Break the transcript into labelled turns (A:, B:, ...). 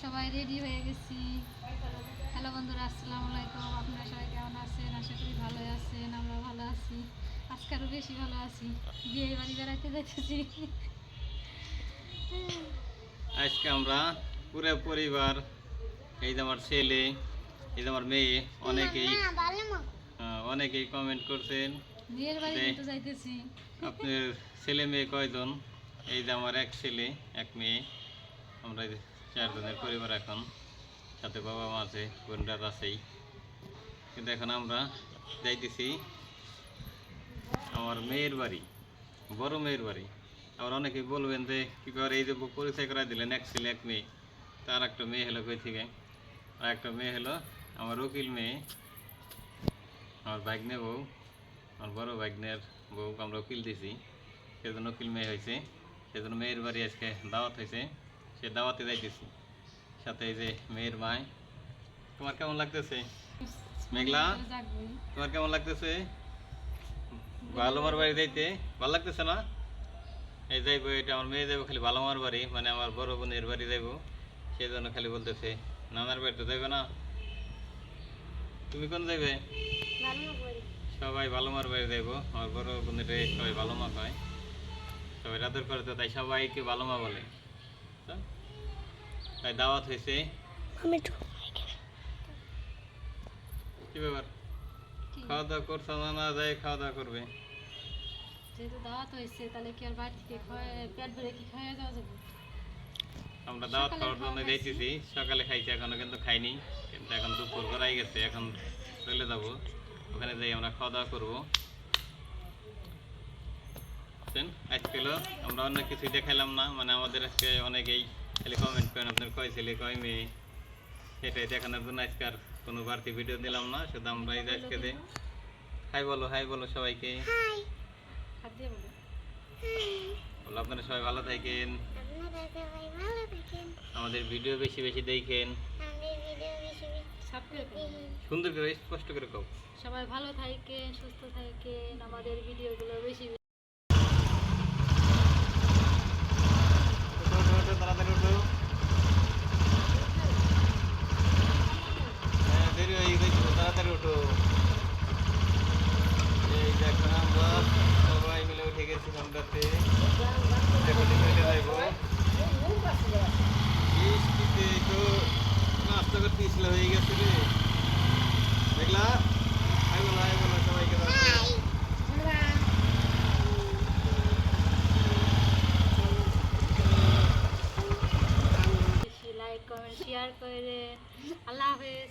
A: সবাই রেডি হয়ে গেছি। হ্যালো বন্ধুরা আসসালামু আলাইকুম। আপনারা সবাই কেমন আছেন? আশা করি ভালো আছেন আমরা ভালো আছি। আজকে আরও বেশি ভালো আছি। বিয়ে বাড়ি বেড়াতে যাইতেছি।
B: আজকে আমরা পুরো পরিবার এই যে আমার ছেলে এই যে আমার মেয়ে অনেকেই অনেকেই কমেন্ট করছেন আপনার ছেলে মেয়ে কয়জন? এই যে আমার এক ছেলে এক মেয়ে। আমরা চারজনের পরিবার এখন সাথে বাবা মা আছে বোনরা আছেই। কিন্তু এখন আমরা যাইতেছি আমার মেয়ের বাড়ি, বড় মেয়ের বাড়ি। আবার অনেকে বলবেন যে, কী করে এই যে পরিচয় করাই দিলেন, এক ছেলে, এক মেয়ে। তার একটা মেয়ে হলো কই থেকে? আর একটা মেয়ে হলো আমার উকিল মেয়ে, আমার ভাগ্নে বউ, আমার বড় ভাগ্নের বউ আমরা উকিল দিছি। সেজন্য উকিল মেয়ে হয়েছে সেজন্য মেয়ের বাড়ি আজকে দাওয়াত হয়েছে সে দাওয়াতে যাইতেছি। সাথে এই যে মেয়ের মায় তোমার কেমন লাগতেছে? মেঘলা, তোমার কেমন লাগতেছে? ভালো মার বাড়ি যাইতে? ভালো লাগতেছে না? এই যাইবো, এটা আমার মেয়ে যাইবো, খালি ভালো মার বাড়ি মানে আমার বড় বোনের বাড়ি যাইবো। সেই জন্য খালি বলতেছে, নানার বাড়িতে যাইবে না? তুমি কোন যাইবে? সবাই ভালো মার বাড়ি যাইবো। আমার বড় বোনের সবাই ভালো মা হয় সবাই রাতের করে তো, তাই সবাইকে ভালো মা বলে। তাই দাওয়াত হয়েছে? কি ব্যাপার? খাওয়া দাওয়া করছ না না যায় খাওয়া দাওয়া করবে?
A: যেহেতু দাওয়াত হয়েছে তাহলে কি আর বাড়ি থেকে খাওয়া পেট ভরে কি খাওয়া যাওয়া যাবে?
B: আমরা দাওয়াত
A: সকালে
B: খাওয়ার জন্য যাইতেছি। সকালে খাইছি এখনও কিন্তু খাইনি। কিন্তু এখন দুপুর করাই গেছে এখন চলে যাব। ওখানে যাই আমরা খাওয়া দাওয়া করব। বুঝছেন? আজকে হলো আমরা অন্য কিছুই দেখাইলাম না। মানে আমাদের আজকে অনেকেই খালি কমেন্ট করেন আপনার কয় ছেলে কয় মেয়ে। সেটাই দেখানোর জন্য আজকে আর কোনো বাড়তি ভিডিও দিলাম না। শুধু আমরা এই আজকে দে হাই বলো হাই বলো সবাইকে।
A: বলো।
B: আপনারা সবাই ভালো থাকেন। আমাদের ভিডিও বেশি বেশি দেখেন। সুন্দর করে স্পষ্ট করে কও।
A: সবাই ভালো থাকেন সুস্থ থাকেন। আমাদের ভিডিওগুলো বেশি
B: ওঠো, ওঠো, ওঠো, তাড়াতাড়ি ওঠো। হ্যাঁ, দেরি হয়ে গেছে তো, তাড়াতাড়ি ওঠো। এই যে এখন আমরা সবাই মিলে উঠে গেছি ঘন্টাতে রেকর্ডিং হয়ে যাইবো। বৃষ্টিতে তো ইসলা হয়ে গেছে রে। দেখলা? হাই বলো হাই বলো সবাইকে
A: লাইক কমেন্ট শেয়ার করে আল্লাহ হাফেজ।